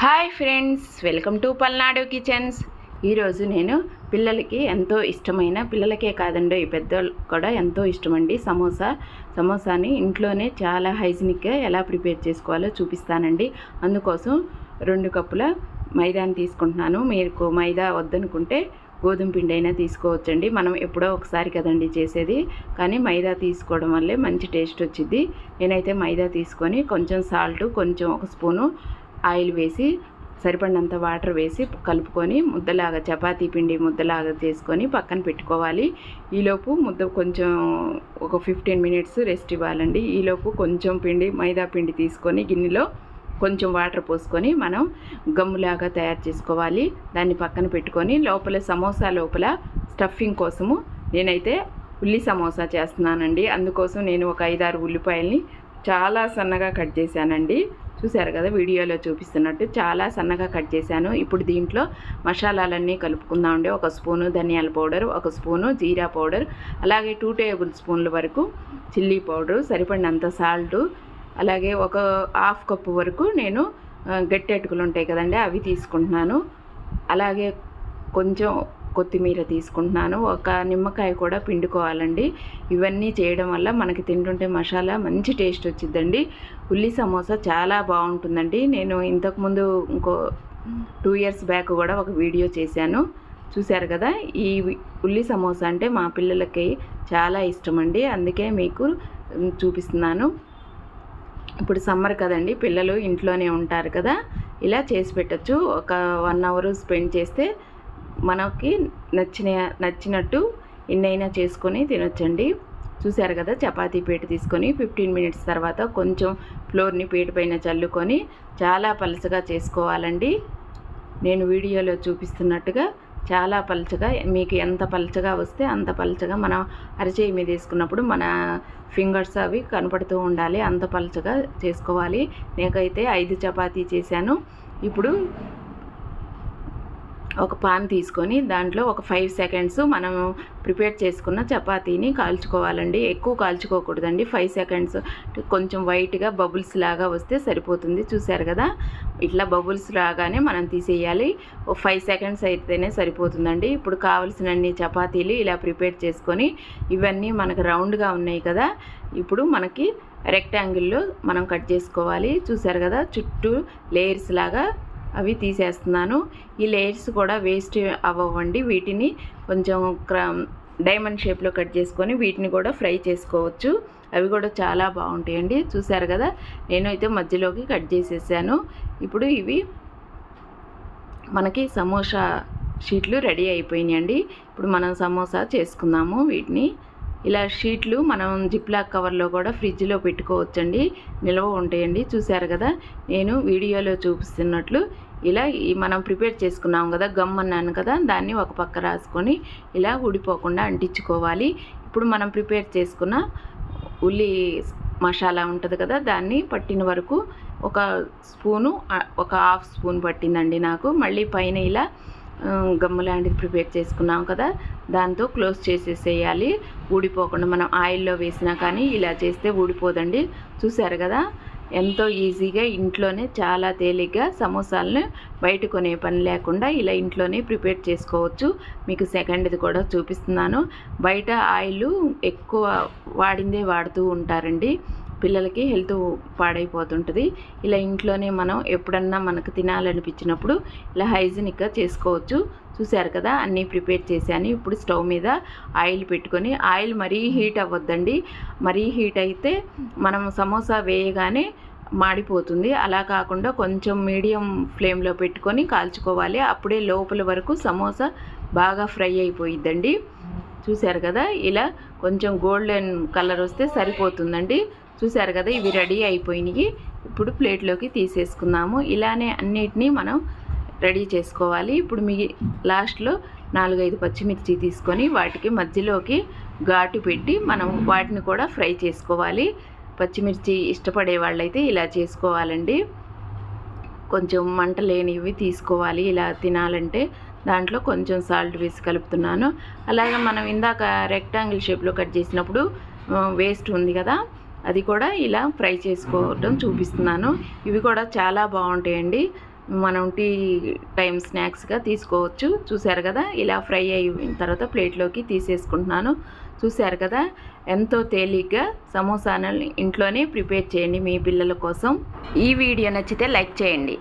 Hi friends welcome to Palnadu kitchens. ఈరోజు నేను పిల్లలకి ఎంతో ఇష్టమైన పిల్లలకే కాదండి ఈ పెద్దలు కూడా ఎంతో ఇష్టమండి సమోసా. సమోసాని ఇంట్లోనే చాలా హైజీనిక్గా ఎలా ప్రిపేర్ చేసుకోవాలో చూపిస్తానండి. అందుకోసం రెండు కప్పుల మైదాని తీసుకుంటున్నాను. మీకు మైదా వద్దనుకుంటే గోధుమ పిండి అయినా తీసుకోవచ్చండి. మనం ఎప్పుడో ఒకసారి కదండి చేసేది. కానీ మైదా తీసుకోవడం వల్లే మంచి టేస్ట్ వచ్చింది నేనైతే మైదా తీసుకొని కొంచెం సాల్ట్ కొంచెం ఒక స్పూను ఆయిల్ వేసి సరిపడినంత వాటర్ వేసి కలుపుకొని ముద్దలాగా చపాతీ పిండి ముద్దలాగా చేసుకొని పక్కన పెట్టుకోవాలి. ఈలోపు ముద్ద కొంచెం ఒక ఫిఫ్టీన్ మినిట్స్ రెస్ట్ ఇవ్వాలండి. ఈలోపు కొంచెం పిండి మైదా పిండి తీసుకొని గిన్నెలో కొంచెం వాటర్ పోసుకొని మనం గమ్ములాగా తయారు చేసుకోవాలి. దాన్ని పక్కన పెట్టుకొని లోపల సమోసా లోపల స్టఫింగ్ కోసము నేనైతే ఉల్లి సమోసా చేస్తున్నానండి. అందుకోసం నేను ఒక ఐదారు ఉల్లిపాయల్ని చాలా సన్నగా కట్ చేశానండి. చూశారు కదా వీడియోలో చూపిస్తున్నట్టు. చాలా సన్నగా కట్ చేశాను. ఇప్పుడు దీంట్లో మసాలాలన్నీ కలుపుకుందామండి ఒక స్పూను ధనియాల పౌడర్ ఒక స్పూను జీరా పౌడర్ అలాగే టూ టేబుల్ స్పూన్ల వరకు చిల్లీ పౌడరు సరిపడినంత సాల్ట్ అలాగే ఒక హాఫ్ కప్పు వరకు నేను గట్టి అటుకులు ఉంటాయి కదండి అవి తీసుకుంటున్నాను. అలాగే కొంచెం కొత్తిమీర తీసుకుంటున్నాను. ఒక నిమ్మకాయ కూడా పిండుకోవాలండి. ఇవన్నీ చేయడం వల్ల మనకి తింటుంటే మసాలా మంచి టేస్ట్ వచ్చిందండి ఉల్లి సమోసా చాలా బాగుంటుందండి. నేను ఇంతకుముందు ఇంకో టూ ఇయర్స్ బ్యాక్ కూడా ఒక వీడియో చేశాను. చూశారు కదా? ఈ ఉల్లి సమోసా అంటే మా పిల్లలకి చాలా ఇష్టం అండి అందుకే మీకు చూపిస్తున్నాను. ఇప్పుడు సమ్మర్ కదండి. పిల్లలు ఇంట్లోనే ఉంటారు కదా? ఇలా చేసి పెట్టచ్చు. ఒక వన్ అవర్ స్పెండ్ చేస్తే మనకి నచ్చిన నచ్చినట్టు ఎన్నైనా చేసుకొని తినొచ్చండి. చూశారు కదా చపాతీ పీట తీసుకొని ఫిఫ్టీన్ మినిట్స్ తర్వాత కొంచెం ఫ్లోర్ని పీట పైన చల్లుకొని చాలా పలచగా చేసుకోవాలండి. నేను వీడియోలో చూపిస్తున్నట్టుగా చాలా పలచగా మీకు ఎంత పలచగా వస్తే అంత పలచగా మనం అరచేయి మీద వేసుకున్నప్పుడు మన ఫింగర్స్ అవి కనపడుతూ ఉండాలి. అంత పలచగా చేసుకోవాలి. నేనైతే ఐదు చపాతీ చేశాను. ఇప్పుడు ఒక పాన్ తీసుకొని దాంట్లో ఒక ఫైవ్ సెకండ్స్ మనం ప్రిపేర్ చేసుకున్న చపాతీని కాల్చుకోవాలండి. ఎక్కువ కాల్చుకోకూడదండి. ఫైవ్ సెకండ్స్ కొంచెం వైట్గా బబుల్స్ లాగా వస్తే సరిపోతుంది. చూశారు కదా? ఇట్లా బబుల్స్ రాగానే మనం తీసేయాలి. ఓ ఫైవ్ సెకండ్స్ అయితేనే సరిపోతుందండి. ఇప్పుడు కావలసినన్ని చపాతీలు ఇలా ప్రిపేర్ చేసుకొని ఇవన్నీ మనకు రౌండ్గా ఉన్నాయి కదా? ఇప్పుడు మనకి రెక్టాంగిల్లో మనం కట్ చేసుకోవాలి. చూశారు కదా? చుట్టూ లేయర్స్ లాగా అవి తీసేస్తున్నాను. ఈ లేయర్స్ కూడా వేస్ట్ అవ్వండి వీటిని కొంచెం డైమండ్ షేప్లో కట్ చేసుకొని వీటిని కూడా ఫ్రై చేసుకోవచ్చు. అవి కూడా చాలా బాగుంటాయండి. చూసారు కదా? నేనైతే మధ్యలోకి కట్ చేసేసాను. ఇప్పుడు ఇవి మనకి సమోసా షీట్లు రెడీ అయిపోయినాయండి. ఇప్పుడు మనం సమోసా చేసుకుందాము వీటిని. ఇలా షీట్లు మనం జిప్లాక్ కవర్లో కూడా ఫ్రిడ్జ్లో పెట్టుకోవచ్చండి. నిల్వ ఉంటాయండి. చూశారు కదా? నేను వీడియోలో చూపిస్తున్నట్లు ఇలా మనం ప్రిపేర్ చేసుకున్నాం కదా? గమ్ అన్నాను కదా? దాన్ని ఒక పక్క రాసుకొని ఇలా ఊడిపోకుండా అంటించుకోవాలి. ఇప్పుడు మనం ప్రిపేర్ చేసుకున్న ఉల్లి మసాలా ఉంటుంది కదా? దాన్ని పట్టిన వరకు ఒక స్పూను ఒక హాఫ్ స్పూన్ పట్టిందండి నాకు. మళ్ళీ పైన ఇలా గమ్ము లాంటిది ప్రిపేర్ చేసుకున్నాం కదా దాంతో క్లోజ్ చేసేసేయాలి. ఊడిపోకుండా మనం ఆయిల్లో వేసినా కానీ ఇలా చేస్తే ఊడిపోదండి. చూసారు కదా ఎంతో ఈజీగా ఇంట్లోనే చాలా తేలిగ్గా సమోసాలను బయట కొనే పని లేకుండా ఇలా ఇంట్లోనే ప్రిపేర్ చేసుకోవచ్చు. మీకు సెకండ్ది కూడా చూపిస్తున్నాను. బయట ఆయిల్ ఎక్కువ వాడిందే వాడుతూ ఉంటారండి. పిల్లలకి హెల్త్ పాడైపోతుంటుంది. ఇలా ఇంట్లోనే మనం ఎప్పుడన్నా మనకు తినాలనిపించినప్పుడు ఇలా హైజీనిక్గా చేసుకోవచ్చు. చూశారు కదా అన్నీ ప్రిపేర్ చేశాను. ఇప్పుడు స్టవ్ మీద ఆయిల్ పెట్టుకొని ఆయిల్ మరీ హీట్ అవ్వద్దండి. మరీ హీట్ అయితే మనం సమోసా వేయగానే మాడిపోతుంది. అలా కాకుండా కొంచెం మీడియం ఫ్లేమ్లో పెట్టుకొని కాల్చుకోవాలి. అప్పుడే లోపల వరకు సమోసా బాగా ఫ్రై అయిపోయిద్దండి. చూశారు కదా ఇలా కొంచెం గోల్డెన్ కలర్ వస్తే సరిపోతుందండి. చూశారు కదా ఇవి రెడీ అయిపోయినాయి. ఇప్పుడు ప్లేట్లోకి తీసేసుకుందాము. ఇలానే అన్నిటినీ మనం రెడీ చేసుకోవాలి. ఇప్పుడు మీ లాస్ట్లో నాలుగైదు పచ్చిమిర్చి తీసుకొని వాటికి మధ్యలోకి ఘాటు పెట్టి మనం వాటిని కూడా ఫ్రై చేసుకోవాలి. పచ్చిమిర్చి ఇష్టపడే వాళ్ళైతే ఇలా చేసుకోవాలండి. కొంచెం మంట లేనివి తీసుకోవాలి. ఇలా తినాలంటే దాంట్లో కొంచెం సాల్ట్ వేసి కలుపుతున్నాను. అలాగే మనం ఇందాక రెక్టాంగిల్ షేప్లో కట్ చేసినప్పుడు వేస్ట్ ఉంది కదా అది కూడా ఇలా ఫ్రై చేసుకోవడం చూపిస్తున్నాను. ఇవి కూడా చాలా బాగుంటాయండి. మనం టీ టైం స్నాక్స్గా తీసుకోవచ్చు. చూశారు కదా? ఇలా ఫ్రై అయిన తర్వాత ప్లేట్లోకి తీసేసుకుంటున్నాను. చూశారు కదా? ఎంతో తేలిగ్గా సమోసాను ఇంట్లోనే ప్రిపేర్ చేయండి మీ పిల్లల కోసం. ఈ వీడియో నచ్చితే లైక్ చేయండి.